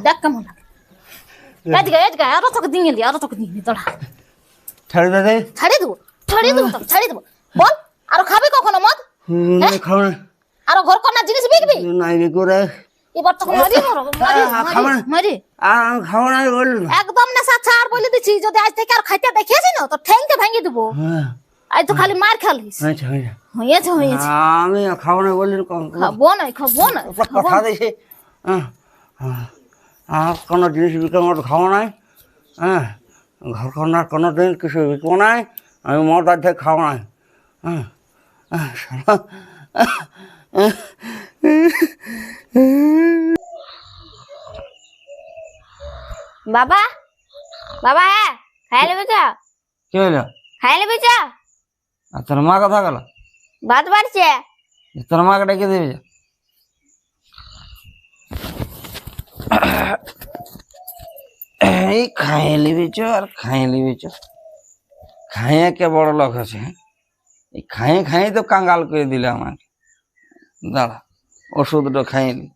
দেখ কেমন লাগে এদিকে এদিকে আরও তোকে দিয়ে আরও তোকে দিয়ে নি তোরা ছাড়ি দে দে ছাড়িয়ে দেবো ছাড়িয়ে দেবো ছাড়িয়ে দেবো বল আরও খাবি কখনো মদ খাও না আরও ঘর কন্যা জিনিস বিকবি নাই বি করে এবার তোকে মারি মারি আহ, খাব না। মারি আর না একদম বলে দিচ্ছি যদি আজ থেকে আর খাইতে দেখিয়েছি না তো ঠেংকে ভেঙে দেবো আজ তো খালি মার খালিস আচ্ছা হয়েছে হয়েছে আমি খাব না বললি খাব না খাব না খাব দিয়েছি হ্যাঁ। আর কোনো জিনিস বিকে মদ খাব নাই হ্যাঁ? ঘর কন্যার কোনো দিন কিছু বিকবো নাই আমি মদ আর থেকে খাব নাই হ্যাঁ? হ্যাঁ, বাবা? বাবা হ্যাঁ? খাই নেবে চা কি হইল? খাই নেবে চা আর তোর মা কথা গেল? ভাত বাড়ছে। তোর মাকে ডেকে দিবি? এই খাইয়ে চ আর খাইয়ে লিবি চ। খাইয়ে কে বড় লোক আছে হ্যাঁ? এই খাইয়ে খাইয়ে তো কাঙ্গাল করে দিলে আমাকে। দাঁড়া ওষুধটা খাইয়ে নি।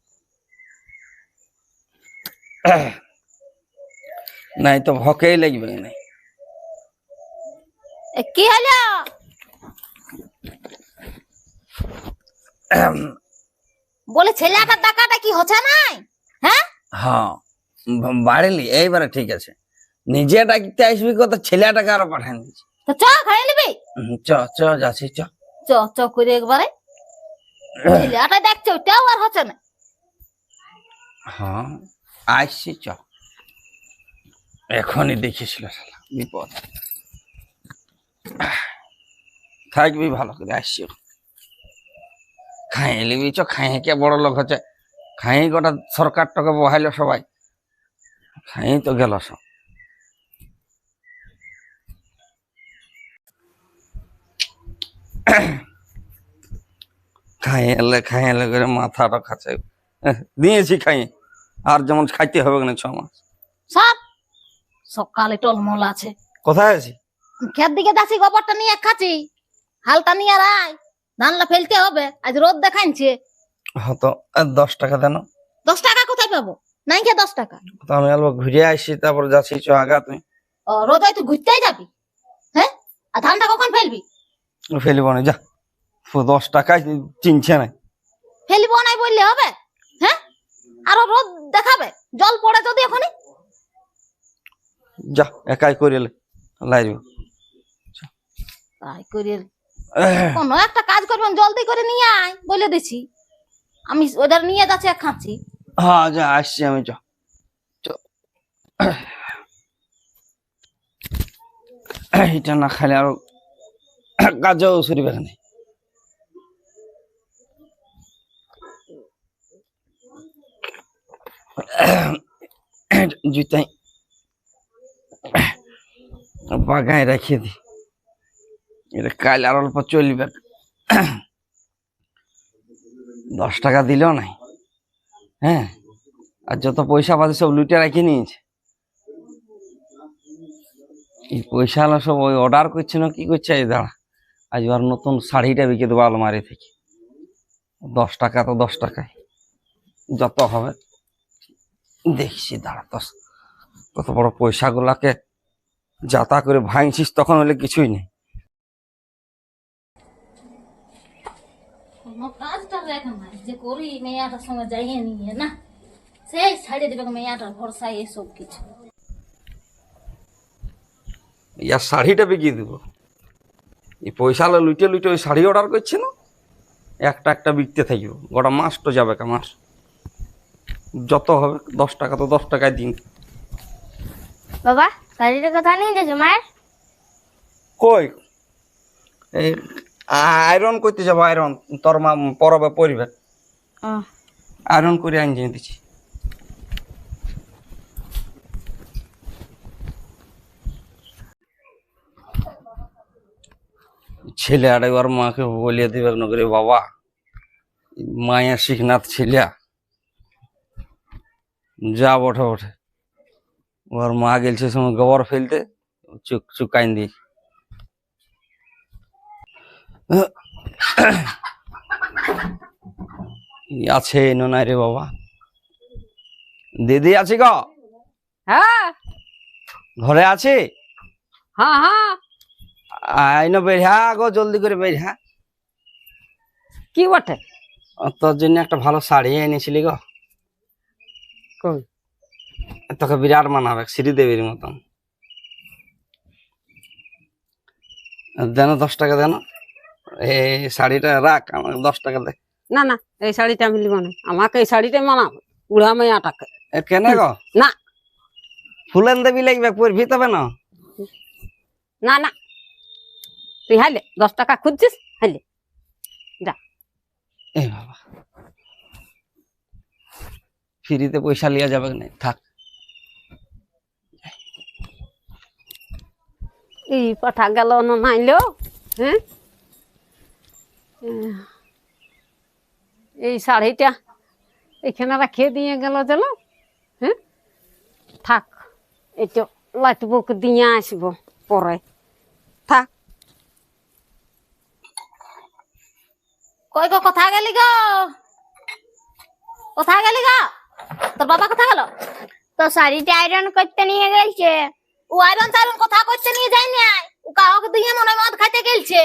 নাই তো ভকেই লাগবে নাই। কি হলো? বলে ছেলেটার টাকাটা কি হচ্ছে নাই? হ্যাঁ? হ্যাঁ বাড়িলি এইবারে ঠিক আছে। নিজে ডাকতে আসবি কত ছেলেটাকে আরও পাঠান দিচ্ছি। তো চ খাই নিবি? চ চ যাচ্ছি চ। চ চ করে একবারে। ছেলেটা দেখছে ওটাও আর হচ্ছে না। হ্যাঁ আসছি চ। এখনই দেখেছিল শালা বিপদ। থাকবি ভালো করে আসছি। খাইয়ে লিবি চ খাইয়ে কে বড় লোক হচ্ছে। খাইয়ে গোটা সরকারটাকে বহাইলো সবাই। খাইয়ে তো গেল সব খাইয়ে এলে করে মাথাটা খাচ্ছে দিয়েছি খাইয়ে আর যেমন খাইতে হবে না ছ মাস। সব। সকালে টলমল আছে। কোথায় আছি? খেত দিকে যাচ্ছি গোবরটা নিয়ে খাচ্ছি। হালটা নিয়ে আর আয়। ধানলা ফেলতে হবে। আজ রোদ দেখাইছে। হতো দশ টাকা দেন। দশ টাকা কোথায় পাবো? নাই কে দশ টাকা। তো আমি অল্প ঘুরে আসছি তারপর যাচ্ছি চ আগা তুই ও রোদ হয় তুই ঘুরতেই যাবি? হ্যাঁ? আর ধানটা কখন ফেলবি? ফেলিব না যা। ফু, দশ টাকায় চিনছে না। ফেলব নাই বললে হবে? হ্যাঁ? আরও রোদ দেখাবে? জল পড়ে যদি এখনই? যা একাই করে এলে লাইব তাই করে কোনো একটা কাজ করবেন জলদি করে নিয়ে আয় বলে দিছি। আমি ওদের নিয়ে যাচ্ছি খাচ্ছি। হ্যাঁ যা আসছি আমি, চ। এটা না খাইলে আরও কাজও সরিবে এখানে জুতাই বাগায় রেখে দি। এটা কাল আর অল্প চলবে। দশ টাকা দিলেও নাই। হ্যাঁ? আর যত পয়সা পাতি সব লুটে রেখে নিয়েছে। এই পয়সা হলো সব ওই অর্ডার করছে না, কি করছে এই দাঁড়া। আজ আর নতুন শাড়িটা বিকে দেবো আলমারি থেকে। দশ টাকা তো দশ টাকায়। যত হবে, দেখছি দাঁড়া দশ কত বড় পয়সাগুলাকে যাতা করে ভাঙছিস তখন হলে কিছুই নেই। কাজটা যে করি মেয়াটার সঙ্গে যাইয়ে নিয়ে না? সেই ছাড়িয়ে দেবে মেয়াটার ভরসা এসব কিছু। ইয়ার শাড়িটা বিকিয়ে দিব। এই পয়সা লুটে লুটে ওই শাড়ি অর্ডার করছে না? একটা একটা বিকতে থাকবে। গোটা মাস তো যাবে মাস যত হবে দশ টাকা তো দশ টাকায় দিন। বাবা শাড়িটা কোথায় নিয়ে যাচ্ছে মায়ের? কই? এই আয়রন করতে যাব আয়রন। তোর মা পরবে পরিবে। আয়রন করে আনছি দিচ্ছি। ছেলে আর এবার মাকে বলিয়ে দিবে নগরে বাবা, মায়া শিখনাথ ছেলে। যা বটে বটে ওর মা গেলছে সময় গোবর ফেলতে, চুক চুকাইন দিয়ে। আছে নোনাই রে বাবা। দিদি আছে গো? হ্যাঁ। ঘরে আছে? হ্যাঁ হ্যাঁ। আইন বেড়া গো জলদি করে বেড়া কি বটে? তোর জন্য একটা ভালো শাড়ি এনেছিলি গো। কই তোকে বিরাট মানাবে শ্রীদেবীর মতন। দেন দশ টাকা দেন। এই শাড়িটা রাখ আমাকে দশ টাকা দে। না না এই শাড়িটা আমি নিব না। আমাকে এই শাড়িটাই মানাবে উড়া মেয়াটাকে কেন গো? না। ফুলেন দেবী লাগবে পরবি তবে না? না না। তুই হাইলে দশ টাকা খুঁজছিস? হাইলে। যা। এ বাবা। ফ্রিতে পয়সা লিয়া যাবে না থাক। এই পাঠা গেল না নাইলো হ্যাঁ? এই শাড়িটা। এখানে রাখিয়ে দিয়ে গেল যেন হ্যাঁ? থাক এটা লাইটবুক দিয়ে আসব পরে। থাক। কই গো কোথায় গেলি গো? কোথায় গেলি গো? তোর বাবা কোথায় গেল? তো শাড়িটা আয়রন করতে নিয়ে গেছে ও আয়রন টাইরন কথা করতে নিয়ে যাই নাই। ও কাউকে দিয়ে মনে মদ খাইতে গেলছে।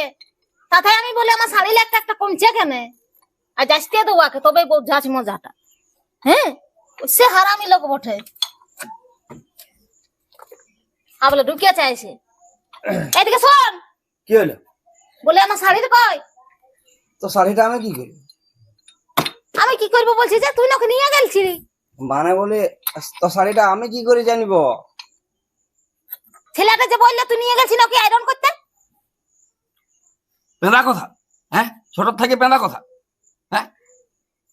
তাতে আমি বলি আমার শাড়ি একটা একটা কমছে কেন? আর যাইতে দেবো আকে তবে বোঝাছ মজাটা। হ্যাঁ? সে হারামি লোক বটে। আ বলে ঢুকিয়ে চাইছে এদিকে শোন! কি হলো? বলে আমার শাড়িটা কই তো শাড়িটা আমি কি করি? আমি কি করব বলছি যে তুই নাকি নিয়ে গেলছিলি মানে বলে তো শাড়িটা আমি কি করে জানিব? ছেলেটা যে বললে তুই নিয়ে গেছিস নাকি আয়রন করতে? পেঁদা কথা। হ্যাঁ? ছোট থেকে পেঁদা কথা।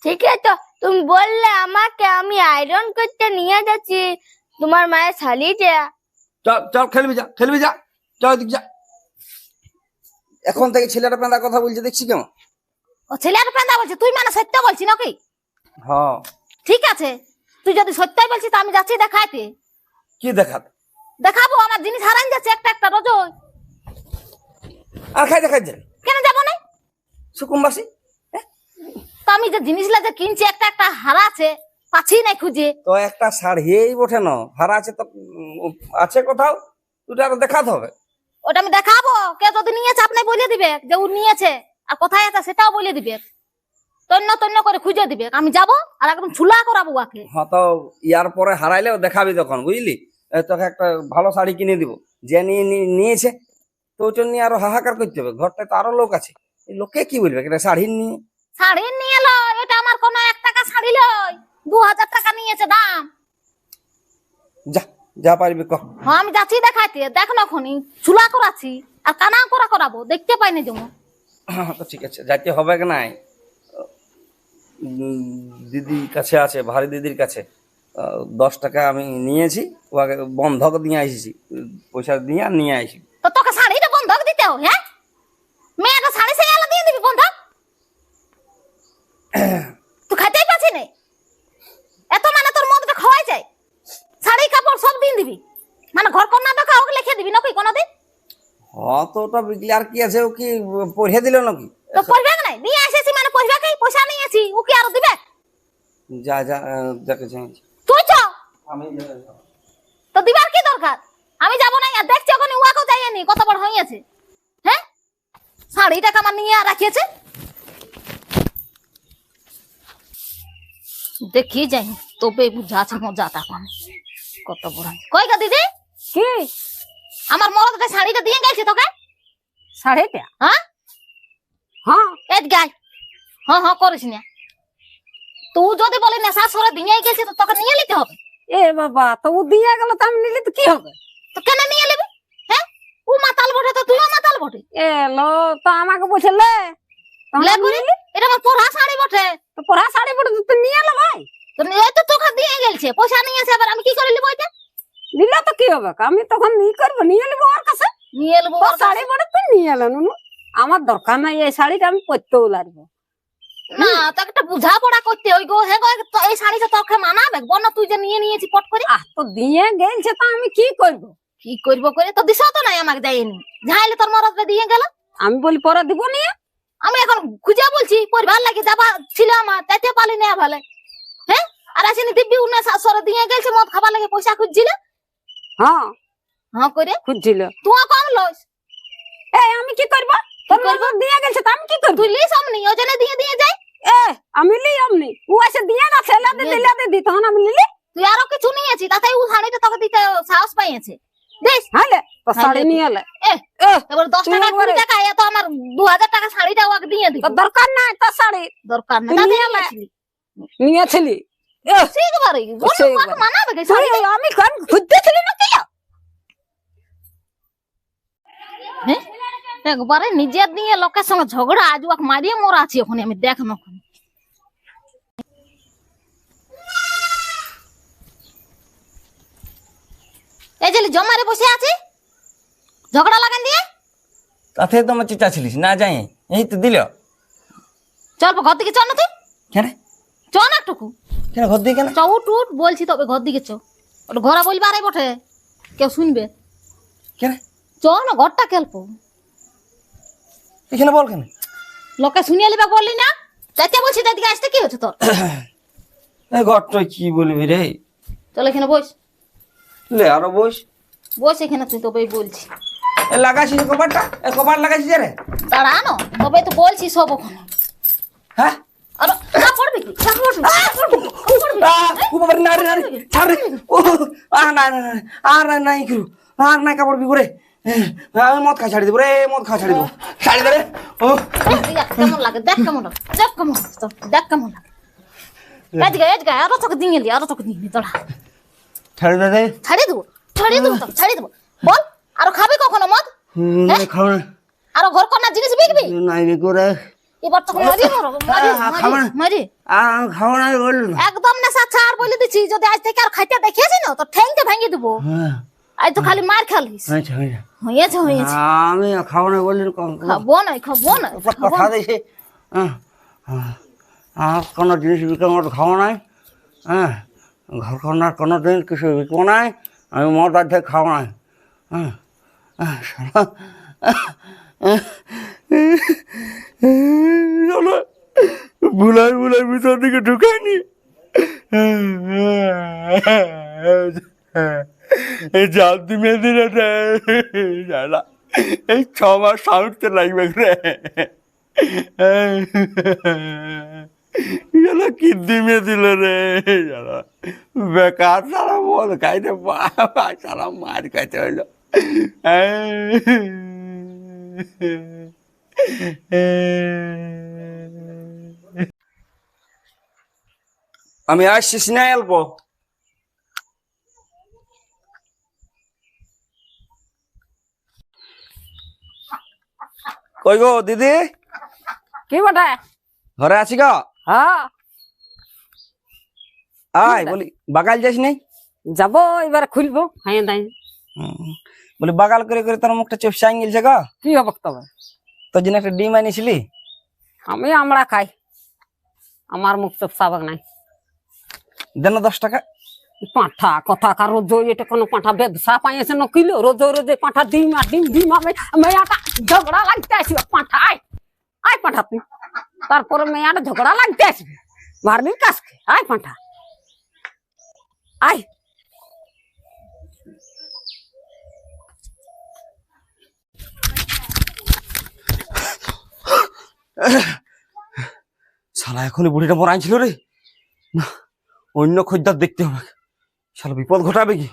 ঠিক আছে তো তুমি বললে আমাকে আমি আয়রন করতে নিয়ে যাচ্ছি। তোমার মায়ের শাড়িটা চল চল খেলবি যা খেলবি যা চল দিক যা। এখন থেকে ছেলেটা পেঁদা কথা বলছে দেখছি কেমন? ও ছেলেটা পেন্দা বলছে তুই মানে সত্য বলছি নাকি? হ্যাঁ ঠিক আছে তুই যদি সত্যই বলছিস আমি যাচ্ছি দেখাইতে কি দেখাত দেখাবো আমার জিনিস হারান যাচ্ছে একটা একটা রোজ। আর খাই দেখাই যাবে কেন যাব না? সুকুমবাসী তো আমি যে জিনিসগুলা যে কিনছি একটা একটা হারা আছে পাচ্ছি নাই খুঁজে। তো একটা শাড়িই বটে না। হারা আছে তো আছে কোথাও? তুই আরও দেখাতে হবে। ওটা আমি দেখাবো। কে যদি নিয়েছে আপনি বলে দিবে যে ও নিয়েছে। আর কোথায় আছে সেটাও বলে দিবে। তন্য তন্ন করে খুঁজে দিবে। আমি যাব আর একদম ছুলা করাবো ওকে। হ্যাঁ তো ইয়ার পরে হারাইলেও দেখাবি তখন বুঝলি? তোকে একটা ভালো শাড়ি কিনে দিব। যে নিয়ে নিয়েছে তো ওটা নিয়ে আরও হাহাকার করতে হবে। ঘরটায় তো আরও লোক আছে। লোকে কি বলবে? শাড়ি নিয়ে শাড়ি নিয়ে এলো এটা আমার কোনো এক টাকা শাড়ি লয় দু হাজার টাকা নিয়েছে দাম। যা যা পারবি হ্যাঁ আমি যাচ্ছি দেখাইতে। দেখ না খনি চুলা করাচ্ছি আর কানা করা করাবো দেখতে পাইনি যেমন হ্যাঁ, তো ঠিক আছে যাইতে হবে কি নাই? দিদির কাছে আছে ভারী দিদির কাছে। দশ টাকা আমি নিয়েছি ওকে বন্ধক দিয়ে আসিছি পয়সা দিয়ে আর নিয়ে আসি। তো তোকে শাড়িটা বন্ধক দিতে হবে হ্যাঁ? মেয়েটা শাড়ি সে এলা দিয়ে দিবি বন্ধক? তুই খাইতেই পাচ্ছি না। এত মানে তোর মদটা খাওয়াই যায়। শাড়ি কাপড় সব দিন দিবি। মানে ঘর কন্যা টাকা ওকে লিখে দিবি নাকি কোনোদিন? তো ওটা বিকলে আর কি আছে? ও কি পড়ে দিল নাকি? তো পড়বে নাই। নিয়ে এসেছি মানে পড়বে কি পয়সা নিয়েছি ও কি আরও দিবে? যা যা যাকে চাইছি তুই চ। আমি তো দিবার কি দরকার? আমি যাব না আর দেখছি ওখানে উয়াকেও যাইনি কত বড় হয়েছে হ্যাঁ? শাড়িটা কামার নিয়ে রাখিয়েছে। দেখি যাই তবে বুঝা আছে মজাটা কম। কত বড়। কই গা দিদি? কি? আমার মরদটা শাড়িটা দিয়ে গেছে তোকে? শাড়িটা? হ্যাঁ? হ্যাঁ। এদ গাই। হ্যাঁ হ্যাঁ করিস না। তুই যদি বলি নেশা সরে দিয়ে গেছে তো তোকে নিয়ে নিতে হবে। এ বাবা তো ও দিয়ে গেল তো আমি নিলে তো কি হবে? তো কেন নিয়ে নেবে? হ্যাঁ? ও মাতাল বটে তো তুইও মাতাল বটে। এলো তো আমাকে বলছে লে। লে। এটা আমার পড়া শাড়ি বটে। তো পরা শাড়ি পরে তো নিয়ে এলো ভাই। তো এই তো তোকে দিয়ে গেলছে পয়সা নিয়েছে এবার আমি কি করে নিবো এটা? নিলে তো কি হবে? আমি তখন ই করব? নিয়ে নেব ওর কাছে? নিয়ে নেব শাড়ি পরে তুই নিয়ে এলো নুনু। আমার দরকার নাই এই শাড়িটা আমি পরতেও লাগবো না তো একটা বুঝা পড়া করতে ওই গো হে গো এই শাড়িটা তোকে মানাবে? বল না তুই যে নিয়ে নিয়েছি পট করে। আহ তো দিয়ে গেলছে তো আমি কি করব? কি করব করে তো দিশা তো নাই আমাকে দেয়নি। ঝাইলে তোর মরদটা দিয়ে গেল। আমি বলি পরে দিব নিয়ে। আমি এখন খুঁজে বলছি পরিবার লাগে যাবা ছিল আমার তাইতে পালি না ভালো। হ্যাঁ? আর আসেনি দিব্যি উনা শাশুড়ে দিয়ে গেছে মদ খাবার লাগে পয়সা খুঁজছিলে? হ্যাঁ। হ্যাঁ করে খুঁজছিল। তুই কম লস। এই আমি কি করব? তোর নজর দিয়ে গেছে আমি কি করব? তুই লিস অমনি ওজনে দিয়ে দিয়ে যাই। এ আমি লি অমনি। ও এসে দিয়ে গেছে এলাতে দিয়ে- দিলাতে দি তখন আমি লিলি। তুই আরও কিছু নিয়েছি তাতে ও শাড়িটা তোকে দিতে সাহস পাইছে দিস হালে তো শাড়ি নিয়ে এ এবার দশ তুই টাকা কুড়ি টাকা এ আমার দু হাজার টাকা শাড়িটা ওকে দিয়ে দরকার নাই তোর শাড়ি। দরকার। নিয়েছিলি। আমি কোন খুঁজতেছিলি না কি একবারে নিজের দিয়ে লোকের সঙ্গে ঝগড়া আজ ওকে মারিয়ে মোরা আছি ওখানে আমি দেখ না ওখানে। এই যে জমারে বসে আছে ঝগড়া লাগান দিয়ে? তাতে তো আমার চেঁচা ছিলিস না যাই। এই তো দিল। চল ঘর দিকে চল না তুই। কেন? চ না একটুকু। কেন ঘর দিয়ে কেন? চ উঠ উঠ বলছি তবে ঘর দিকে চ ওটা ঘরে বলবে আরে বটে। কেউ শুনবে? কেন? চ না ঘরটা কেল্প এখানে বল কেন? লোকে শুনিয়ে লিবা বললি না? যাইতে বলছি দিকে আসতে কি হচ্ছে তোর? এই ঘরটা কি বলবি রে? চল এখানে বস। লে আরও বস। বস এখানে তুই তবেই বলছি। লাগাইছিস কপারটা? এ কপার লাগাইছিস রে? দাঁড়া না তবে তো বলছি সব ওখানে। হ্যাঁ? ছাড় আমি মদ খা ছাড়ি দেবো রে মদ খা ছাড়ি দেবো। ছাড়ি দে রে। দেখ কেমন লাগে দেখ কেমন লাগে দেখ কেমন দেখ কেমন লাগে। এদিকে এদিকে আরও তোকে দিয়ে আরও তোকে দিয়ে তোরা। ছাড়ি দে রে ছাড়িয়ে দেবো ছাড়িয়ে দেবো ছাড়িয়ে দেবো। বল। আরও খাবি কখনো মদ? নাই খাও না ঘর কন্যা জিনিস বিকবি? নাই রে করে। এবার তোকে মারি মারি মারি আর খাও না না। একদম নেশা ছাড় বলে দিচ্ছি যদি আজ থেকে আর খাইতে দেখিয়েছি না তো ঠ্যাংটা ভেঙে দেবো। হ্যাঁ। আজ তো খালি মার খালিস আচ্ছা হয়েছে হয়েছে। আমি খাও না বললেন খাব না খাব না খাব কথা না। দিয়েছে। আর কোনো জিনিস বিক্রি মতো খাওয়া নাই। হ্যাঁ ঘর কন্যার কোনো জিনিস কিছু বিকবো নাই। আমি মদ আর থেকে খাওয়া নাই। হ্যাঁ শালা। শালা, দিকে ঢুকায়নি। এই ছ মাস লাগবে রে। শালা কি দিমে দিল রে বেকার সারা বল খাইতে সারা মার খাইতে হইল। আমি আসছি সিনাই অল্প কই গো দিদি? কি বটে? ঘরে আছি গো? হ্যাঁ। আয় বলি বাগাল যাস নাই যাব এবার খুলবো হ্যাঁ তাই বলি বাগাল করে করে তোর মুখটা চুপসাই গেলছে গো। কি হবে তবে? তোর জন্য একটা ডিম আনিছিলি আমি আমরা খাই। আমার মুখ চুপ সাবেক নাই। দেন দশ টাকা। পাঁঠা কথা কার রোজ এটা কোনো পাঁঠা ব্যবসা পাইছে ন কিলো রোজ রোজ পাঁঠা ডিম আর ডিম ডিম আমি মেয়াটা ঝগড়া লাগতে আসবে। পাঁঠা আয় আয় পাঁঠা তুই। তারপরে মেয়াটা ঝগড়া লাগতে আসবে। মারবি কাসকে আয় পাঁঠা। আয়। শালা, এখনই বুড়িটা মরাই ছিল রে। না, অন্য খোঁজদার দেখতে হবে। শালা, বিপদ ঘটাবে কি?